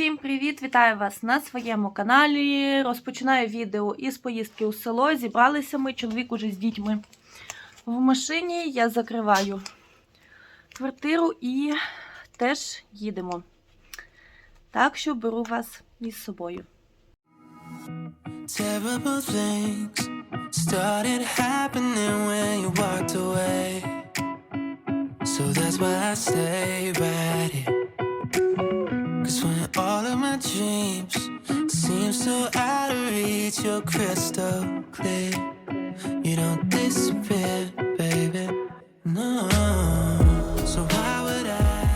Всім привіт! Вітаю вас на своєму каналі. Розпочинаю відео із поїздки у село. Зібралися ми, чоловік уже з дітьми в машині. Я закриваю квартиру і теж їдемо. Так що беру вас із собою. So that's why I stay right here. Cause when all of my dreams seem so out of reach, you're crystal clear. You don't disappear, baby. No. So why would I?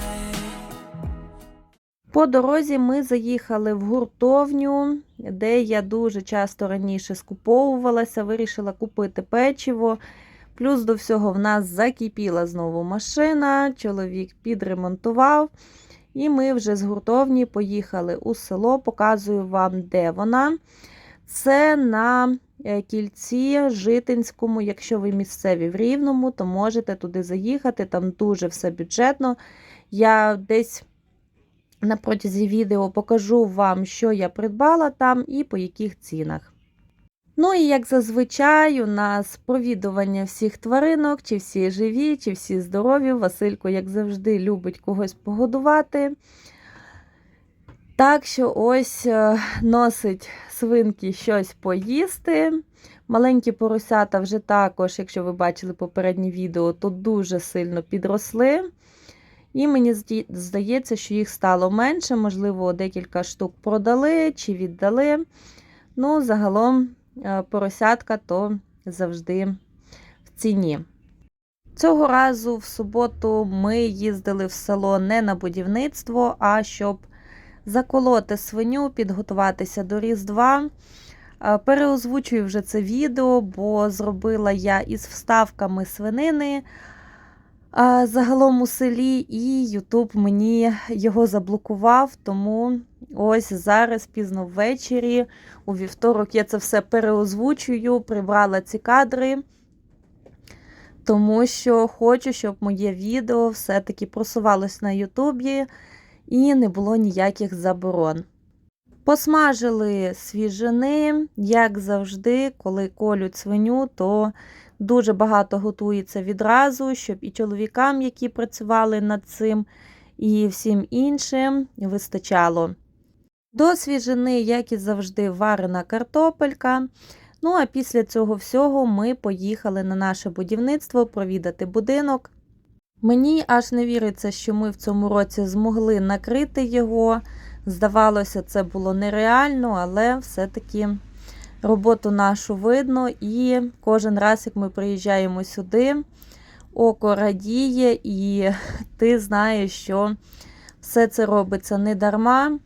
По дорозі ми заїхали в гуртовню, де я дуже часто раніше скуповувалася, вирішила купити печиво. Плюс до всього в нас закипіла знову машина, чоловік підремонтував. І ми вже з гуртовні поїхали у село, показую вам, де вона. Це на е, кільці Житинському. Якщо ви місцеві в Рівному, то можете туди заїхати. Там дуже все бюджетно. Я десь на протязі відео покажу вам, що я придбала там і по яких цінах. Ну і як зазвичай, у нас провідування всіх тваринок, чи всі живі, чи всі здорові. Василько, як завжди, любить когось погодувати. Так що ось е, носить свинки щось поїсти. Маленькі поросята вже також, якщо ви бачили попереднє відео, то дуже сильно підросли. І мені здається, що їх стало менше, можливо, декілька штук продали чи віддали. Ну, загалом поросятка то завжди в ціні. Цього разу в суботу ми їздили в село не на будівництво, а щоб заколоти свиню, підготуватися до Різдва. Е, Переозвучую вже це відео, бо зробила я із вставками свинини загалом у селі, і Ютуб мені його заблокував. Тому ось зараз, пізно ввечері, у вівторок, я це все переозвучую, прибрала ці кадри, тому що хочу, щоб моє відео все-таки просувалось на Ютубі і не було ніяких заборон. Посмажили свіжини, як завжди, коли колють свиню, то Дуже багато готується відразу, щоб і чоловікам, які працювали над цим, і всім іншим вистачало. До свіжини, як і завжди, варена картопелька. Ну, а після цього всього ми поїхали на наше будівництво провідати будинок. Мені аж не віриться, що ми в цьому році змогли накрити його. Здавалося, це було нереально, але все-таки роботу нашу видно, і кожен раз, як ми приїжджаємо сюди, око радіє, і ти знаєш, що все це робиться не дарма.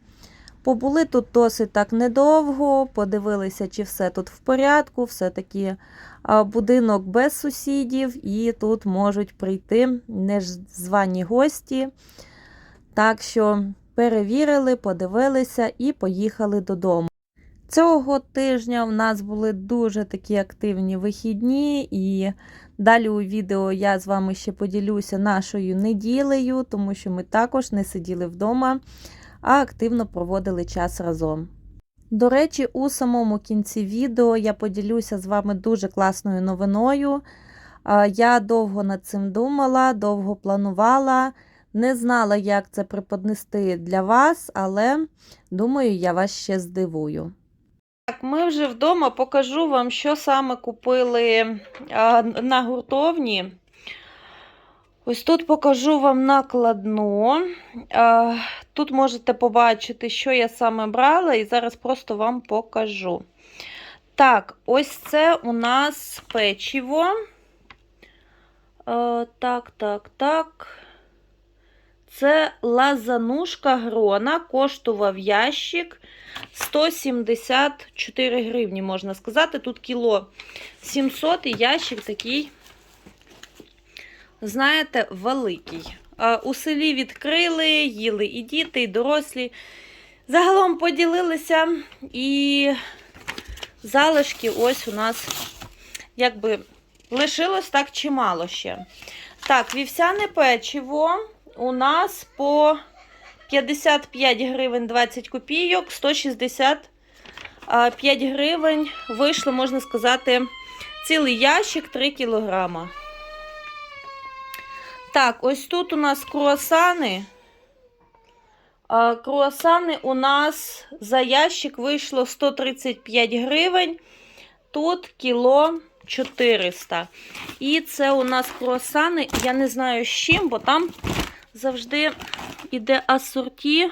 Побули тут досить так недовго, подивилися, чи все тут в порядку, все-таки будинок без сусідів, і тут можуть прийти незвані гості. Так що перевірили, подивилися і поїхали додому. Цього тижня в нас були дуже такі активні вихідні, і далі у відео я з вами ще поділюся нашою неділею, тому що ми також не сиділи вдома, а активно проводили час разом. До речі, у самому кінці відео я поділюся з вами дуже класною новиною. Я довго над цим думала, довго планувала, не знала, як це преподнести для вас, але думаю, я вас ще здивую. Так, ми вже вдома покажу вам, що саме купили на гуртовні. Ось тут покажу вам накладну. Тут можете побачити, що я саме брала, і зараз просто вам покажу. Так, ось це у нас печиво. А, так, так, так. Це лазанушка грона, коштував ящик 174 гривні, можна сказати. Тут кіло 700 і ящик такий, знаєте, великий. У селі відкрили, їли і діти, і дорослі. Загалом поділилися, і залишки ось у нас, якби, лишилось так чимало ще. Так, вівсяне печиво у нас по 55 гривень 20 копійок, 165 гривень вийшло, можна сказати, цілий ящик 3 кілограма. Так, ось тут у нас круасани. Круасани у нас за ящик вийшло 135 гривень. Тут кіло 400. І це у нас круасани. Я не знаю з чим, бо там завжди іде асорті.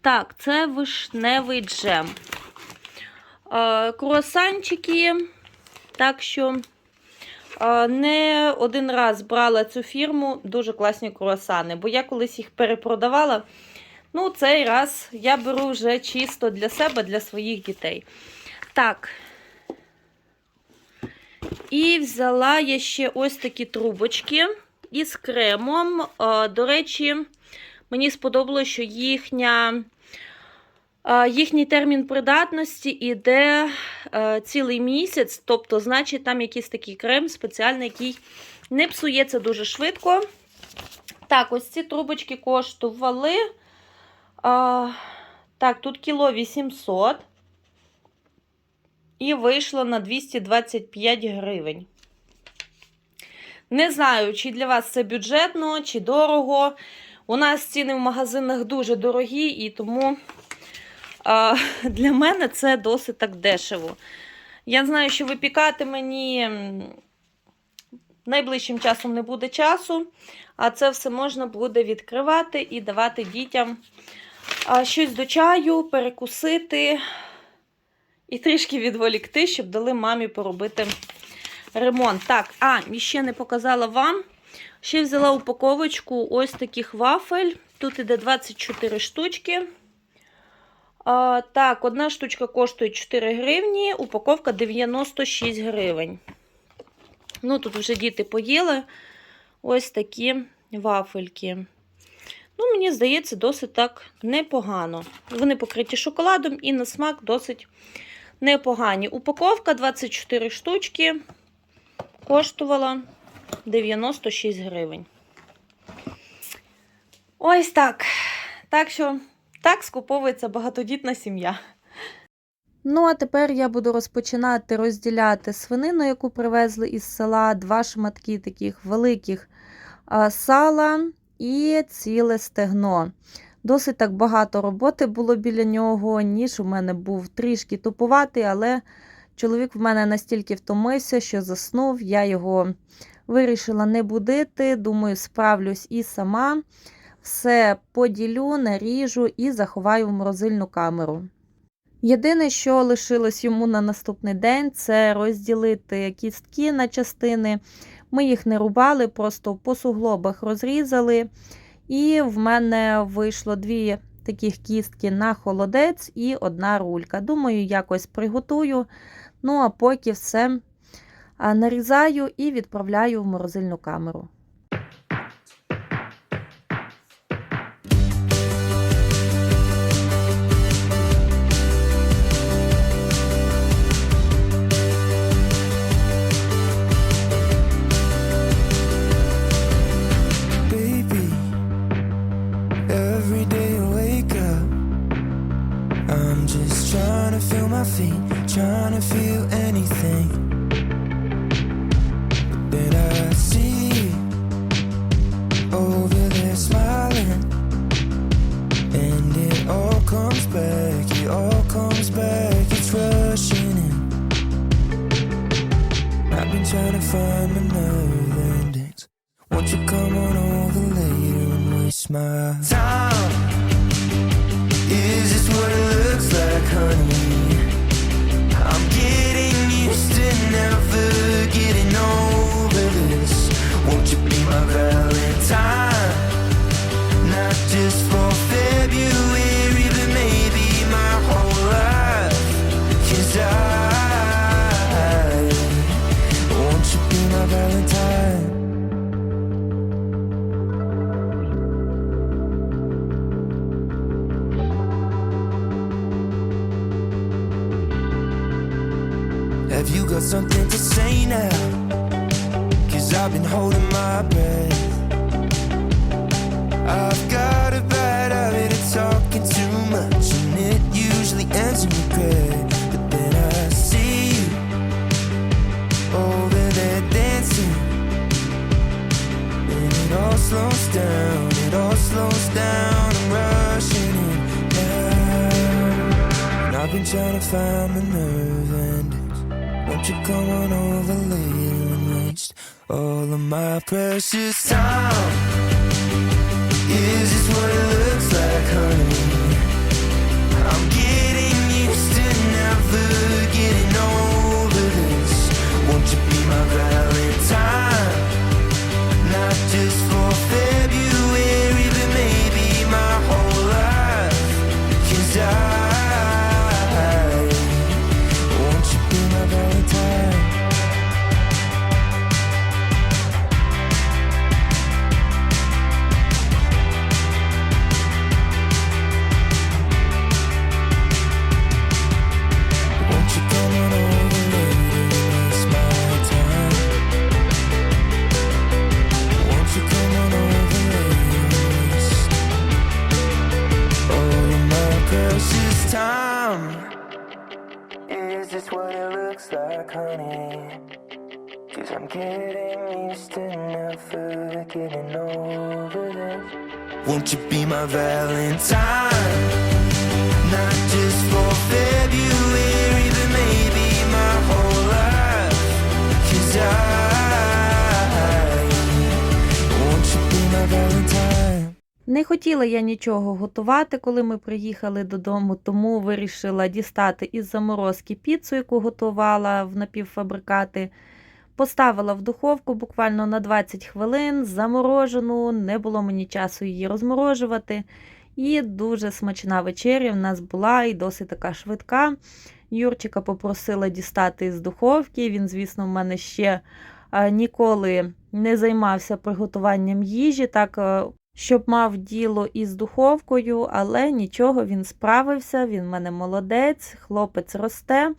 Так, це вишневий джем. А, Круасанчики. Так що а, не один раз брала цю фірму, дуже класні круасани, бо я колись їх перепродавала. Ну, цей раз я беру вже чисто для себе, для своїх дітей. Так. І взяла я ще ось такі трубочки із кремом. До речі, мені сподобалося, що їхня, їхній термін придатності іде е, цілий місяць, тобто, значить, там якийсь такий крем спеціальний, який не псується дуже швидко. Так, ось ці трубочки коштували. Так, тут кіло 800. І вийшло на 225 гривень. Не знаю, чи для вас це бюджетно, чи дорого. У нас ціни в магазинах дуже дорогі, і тому а, для мене це досить так дешево. Я знаю, що випікати мені найближчим часом не буде часу, а це все можна буде відкривати і давати дітям щось до чаю, перекусити і трішки відволікти, щоб дали мамі поробити ремонт. Так, а, ще не показала вам. Ще взяла упаковочку ось таких вафель. Тут іде 24 штучки. А, так, одна штучка коштує 4 гривні, упаковка 96 гривень. Ну, тут вже діти поїли ось такі вафельки. Ну, мені здається, досить так непогано. Вони покриті шоколадом і на смак досить непогані. Упаковка 24 штучки коштувала 96 гривень. Ось так. Так що, так скуповується багатодітна сім'я. Ну, а тепер я буду розпочинати розділяти свинину, яку привезли із села, два шматки таких великих сала і ціле стегно. Досить так багато роботи було біля нього, ніж у мене був трішки тупуватий, але чоловік в мене настільки втомився, що заснув. Я його вирішила не будити. Думаю, справлюсь і сама. Все поділю, наріжу і заховаю в морозильну камеру. Єдине, що лишилось йому на наступний день, це розділити кістки на частини. Ми їх не рубали, просто по суглобах розрізали. І в мене вийшло дві таких кістки на холодець і одна рулька. Думаю, якось приготую. Ну, а поки все нарізаю і відправляю в морозильну камеру. Honey? I'm getting used to never getting over this. Won't you be my Valentine? Say now? Cause I've been holding my breath. I've got a bad habit of talking too much, and it usually ends in regret. But then I see you over there dancing, and it all slows down. It all slows down. I'm rushing in now. And I've been trying to find my nerve endings. You come on over later and waste all of my precious time? Is this what it looks like, honey? I'm getting used to never getting over this. Won't you be my Valentine? Not just for February, хотіла я нічого готувати, коли ми приїхали додому, тому вирішила дістати із заморозки піцу, яку готувала в напівфабрикати. Поставила в духовку буквально на 20 хвилин, заморожену, не було мені часу її розморожувати. І дуже смачна вечеря в нас була і досить така швидка. Юрчика попросила дістати з духовки. Він, звісно, в мене ще е, ніколи не займався приготуванням їжі, так е, щоб мав діло із духовкою, але нічого, він справився, він в мене молодець, хлопець росте.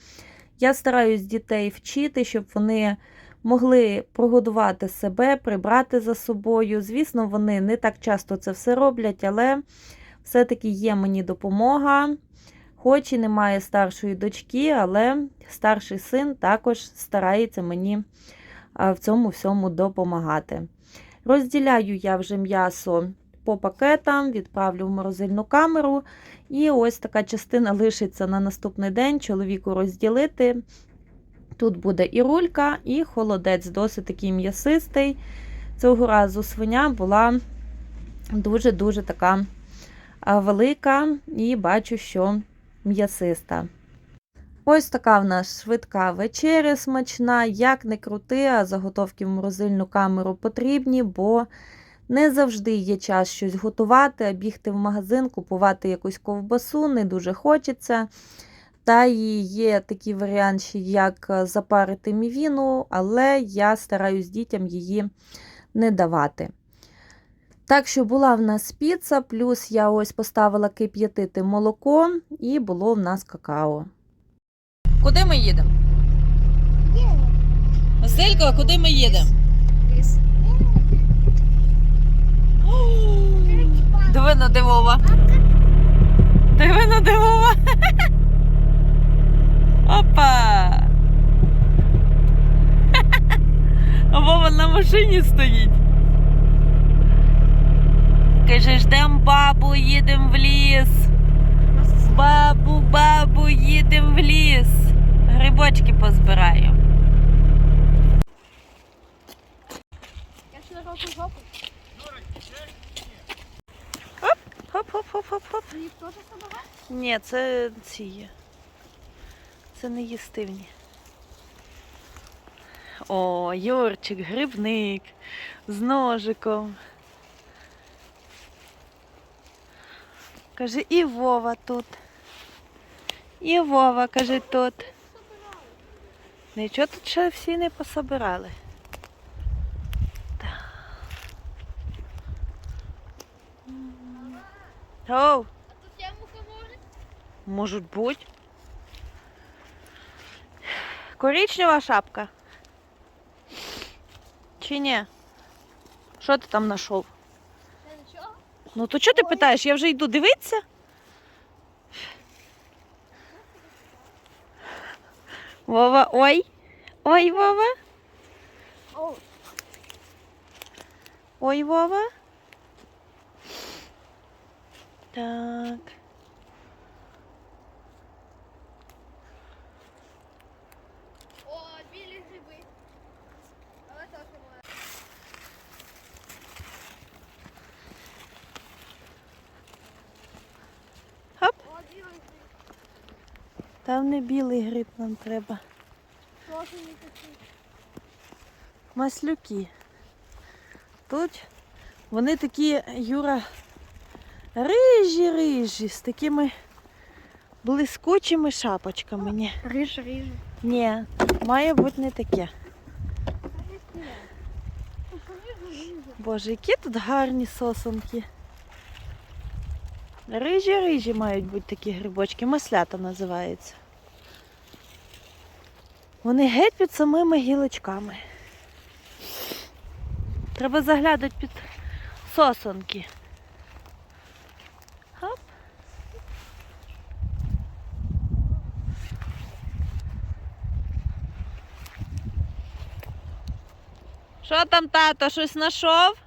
Я стараюсь дітей вчити, щоб вони могли прогодувати себе, прибрати за собою. Звісно, вони не так часто це все роблять, але все-таки є мені допомога. Хоч і немає старшої дочки, але старший син також старається мені в цьому всьому допомагати. Розділяю я вже м'ясо по пакетам, відправлю в морозильну камеру. І ось така частина лишиться на наступний день чоловіку розділити. Тут буде і рулька, і холодець, досить такий м'ясистий. Цього разу свиня була дуже-дуже така велика, і бачу, що м'ясиста. Ось така в нас швидка вечеря смачна. Як не крути, а заготовки в морозильну камеру потрібні, бо не завжди є час щось готувати, а бігти в магазин, купувати якусь ковбасу не дуже хочеться. Та і є такий варіант, ще як е, запарити мівіну, але я стараюсь дітям її не давати. Так що була в нас піца, плюс я ось поставила кип'ятити молоко, і було в нас какао. Куди ми їдемо? Василько, а куди ми їдемо? Диви на дивова. Диви на дивова. Опа! А Вова на машині стоїть. Каже, ждем бабу, їдемо в ліс. Бабу, бабу, їдемо в ліс. Грибочки позбираю. Я широку жопу. Хоп-хоп-хоп-хоп-хоп. Ні, це ці є. Це не їстивні. О, Юрчик, грибник з ножиком. Каже, і Вова тут. І Вова, каже, тут. Нічого тут ще всі не пособирали. Оу! А тут я мухомори? Може бути. Корічнева шапка. Чи ні? Що ти там знайшов? Ну то чого ти питаєш? Я вже йду дивитися. Вова, ой. Ой, Вова. Ой, Вова. Так. Там не білий гриб нам треба. Маслюки. Тут вони такі, Юра, рижі-рижі, з такими блискучими шапочками. Ні. Риж, риж. Ні, має бути не таке. Боже, які тут гарні сосунки. Рижі-рижі мають бути такі грибочки, маслята називаються. Вони геть під самими гілочками. Треба заглядати під сосонки. Хоп. Що там, тато, щось знайшов?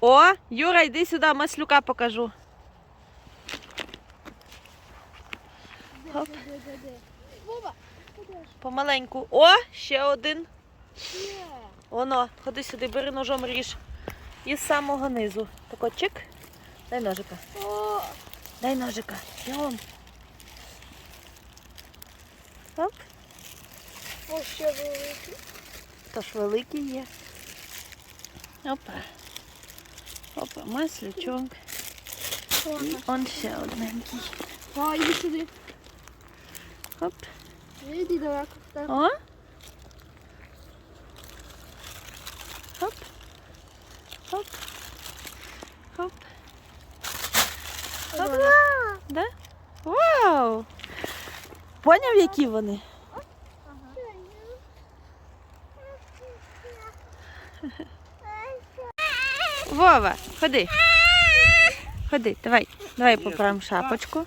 О, Юра, йди сюди, маслюка покажу. Хоп. Помаленьку. О, ще один. Воно, ходи сюди, бери ножом ріж. І з самого низу. Тако чик. Дай ножика. Дай ножика. Йом. Оп. О, ще великий. Тож великий є. Опа. Опа, маслячок. І он ще одненький. О, іди сюди. Оп. Іди далеко. О. Оп. Оп. Оп. Оп. Да? Вау! Поняв, які вони? Вова, Ходи. Ходи, давай, давай поправимо шапочку.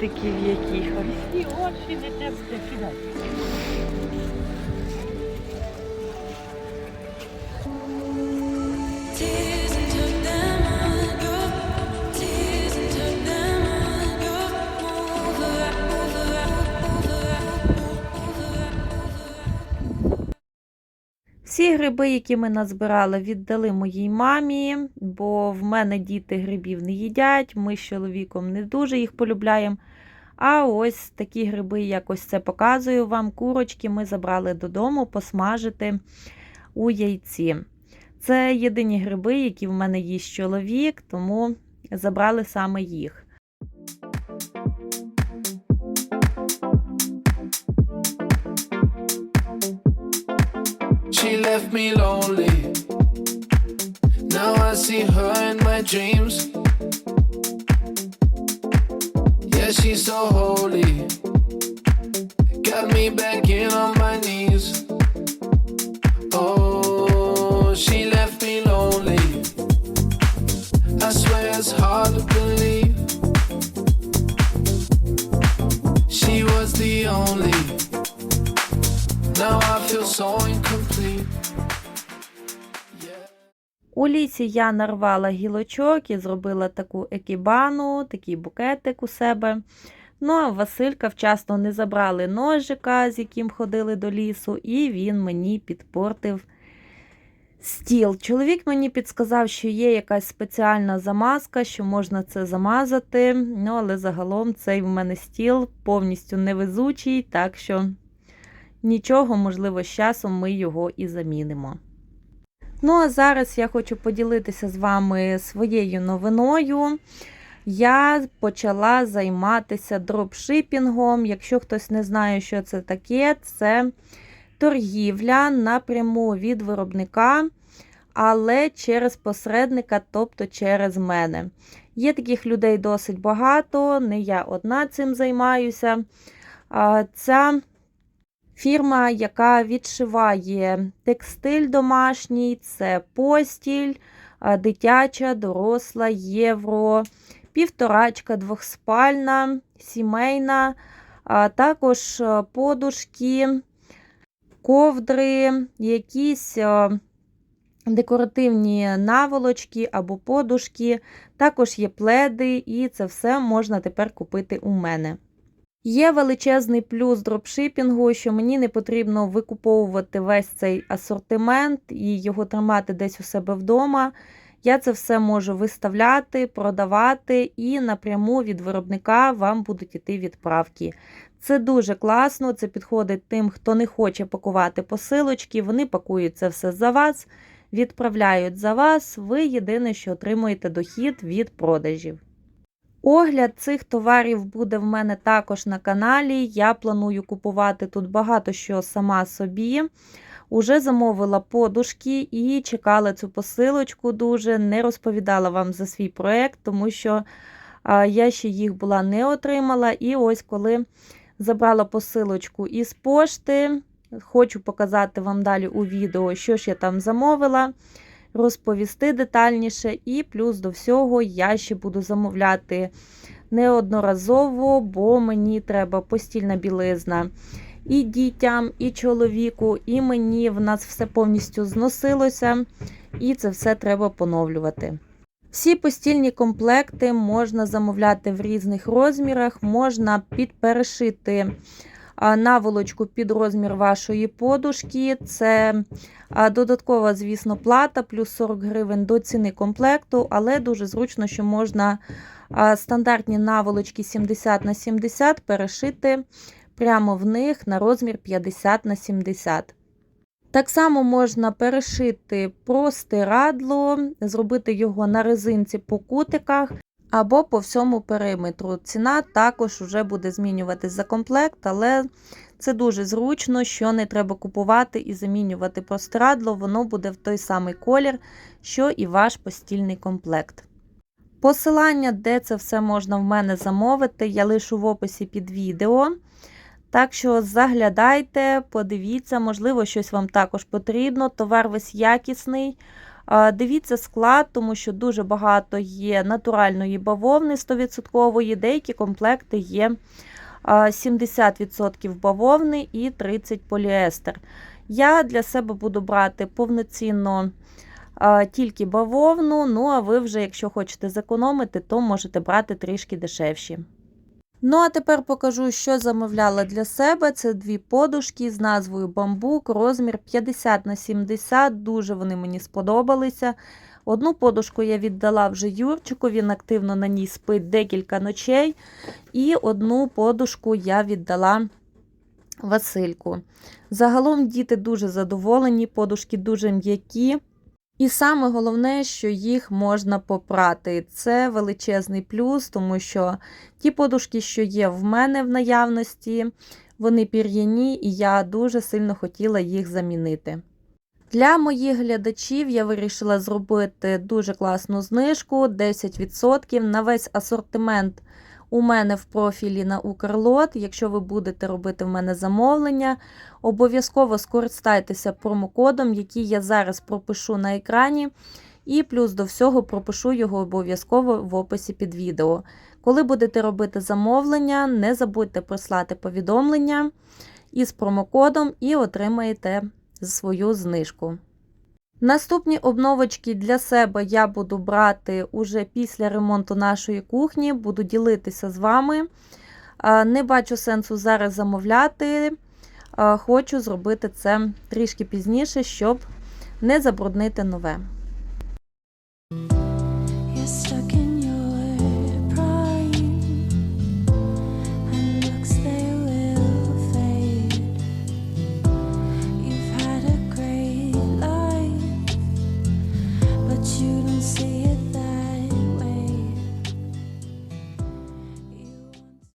котиків якихось. І очі не темні. Всі гриби, які ми назбирали, віддали моїй мамі, бо в мене діти грибів не їдять, ми з чоловіком не дуже їх полюбляємо. А ось такі гриби, як ось це показую вам, курочки ми забрали додому посмажити у яйці. Це єдині гриби, які в мене їсть чоловік, тому забрали саме їх. She left me lonely. Now I see her in my dreams. Yeah, she's so holy. Got me back in on my knees. У лісі я нарвала гілочок і зробила таку екібану, такий букетик у себе. Ну, а Василька вчасно не забрали ножика, з яким ходили до лісу, і він мені підпортив стіл. Чоловік мені підсказав, що є якась спеціальна замазка, що можна це замазати. Ну, але загалом цей в мене стіл повністю невезучий, так що нічого, можливо, з часом ми його і замінимо. Ну, а зараз я хочу поділитися з вами своєю новиною. Я почала займатися дропшипінгом. Якщо хтось не знає, що це таке, це торгівля напряму від виробника, але через посередника, тобто через мене. Є таких людей досить багато, не я одна цим займаюся. Ця Фірма, яка відшиває текстиль домашній, це постіль, дитяча, доросла, євро, півторачка, двохспальна, сімейна, також подушки, ковдри, якісь декоративні наволочки або подушки, також є пледи, і це все можна тепер купити у мене. Є величезний плюс дропшипінгу, що мені не потрібно викуповувати весь цей асортимент і його тримати десь у себе вдома. Я це все можу виставляти, продавати, і напряму від виробника вам будуть іти відправки. Це дуже класно, це підходить тим, хто не хоче пакувати посилочки. Вони пакують це все за вас, відправляють за вас. Ви єдине, що отримуєте дохід від продажів. Огляд цих товарів буде в мене також на каналі. Я планую купувати тут багато що сама собі. Уже замовила подушки і чекала цю посилочку дуже. Не розповідала вам за свій проект, тому що я ще їх була не отримала. І ось коли забрала посилочку із пошти, хочу показати вам далі у відео, що ж я там замовила розповісти детальніше, і плюс до всього я ще буду замовляти неодноразово, бо мені треба постільна білизна і дітям, і чоловіку, і мені в нас все повністю зносилося, і це все треба поновлювати. Всі постільні комплекти можна замовляти в різних розмірах, можна підперешити наволочку під розмір вашої подушки. Це додаткова, звісно, плата, плюс 40 гривень до ціни комплекту, але дуже зручно, що можна стандартні наволочки 70 на 70 перешити прямо в них на розмір 50 на 70. Так само можна перешити простирадло, зробити його на резинці по кутиках або по всьому периметру. Ціна також вже буде змінюватись за комплект, але це дуже зручно, що не треба купувати і замінювати простирадло, воно буде в той самий колір, що і ваш постільний комплект. Посилання, де це все можна в мене замовити, я лишу в описі під відео. Так що заглядайте, подивіться, можливо, щось вам також потрібно. Товар весь якісний. Дивіться склад, тому що дуже багато є натуральної бавовни 100%, деякі комплекти є 70% бавовни і 30% поліестер. Я для себе буду брати повноцінно тільки бавовну, ну а ви вже, якщо хочете зекономити, то можете брати трішки дешевші. Ну, а тепер покажу, що замовляла для себе. Це дві подушки з назвою Бамбук, розмір 50 на 70. Дуже вони мені сподобалися. Одну подушку я віддала вже Юрчику, він активно на ній спить декілька ночей. І одну подушку я віддала Васильку. Загалом діти дуже задоволені, подушки дуже м'які. І саме головне, що їх можна попрати. Це величезний плюс, тому що ті подушки, що є в мене в наявності, вони пір'яні, і я дуже сильно хотіла їх замінити. Для моїх глядачів я вирішила зробити дуже класну знижку 10% на весь асортимент. У мене в профілі на Укрлот. Якщо ви будете робити в мене замовлення, обов'язково скористайтеся промокодом, який я зараз пропишу на екрані. І плюс до всього пропишу його обов'язково в описі під відео. Коли будете робити замовлення, не забудьте прислати повідомлення із промокодом і отримаєте свою знижку. Наступні обновочки для себе я буду брати уже після ремонту нашої кухні, буду ділитися з вами. Не бачу сенсу зараз замовляти. Хочу зробити це трішки пізніше, щоб не забруднити нове.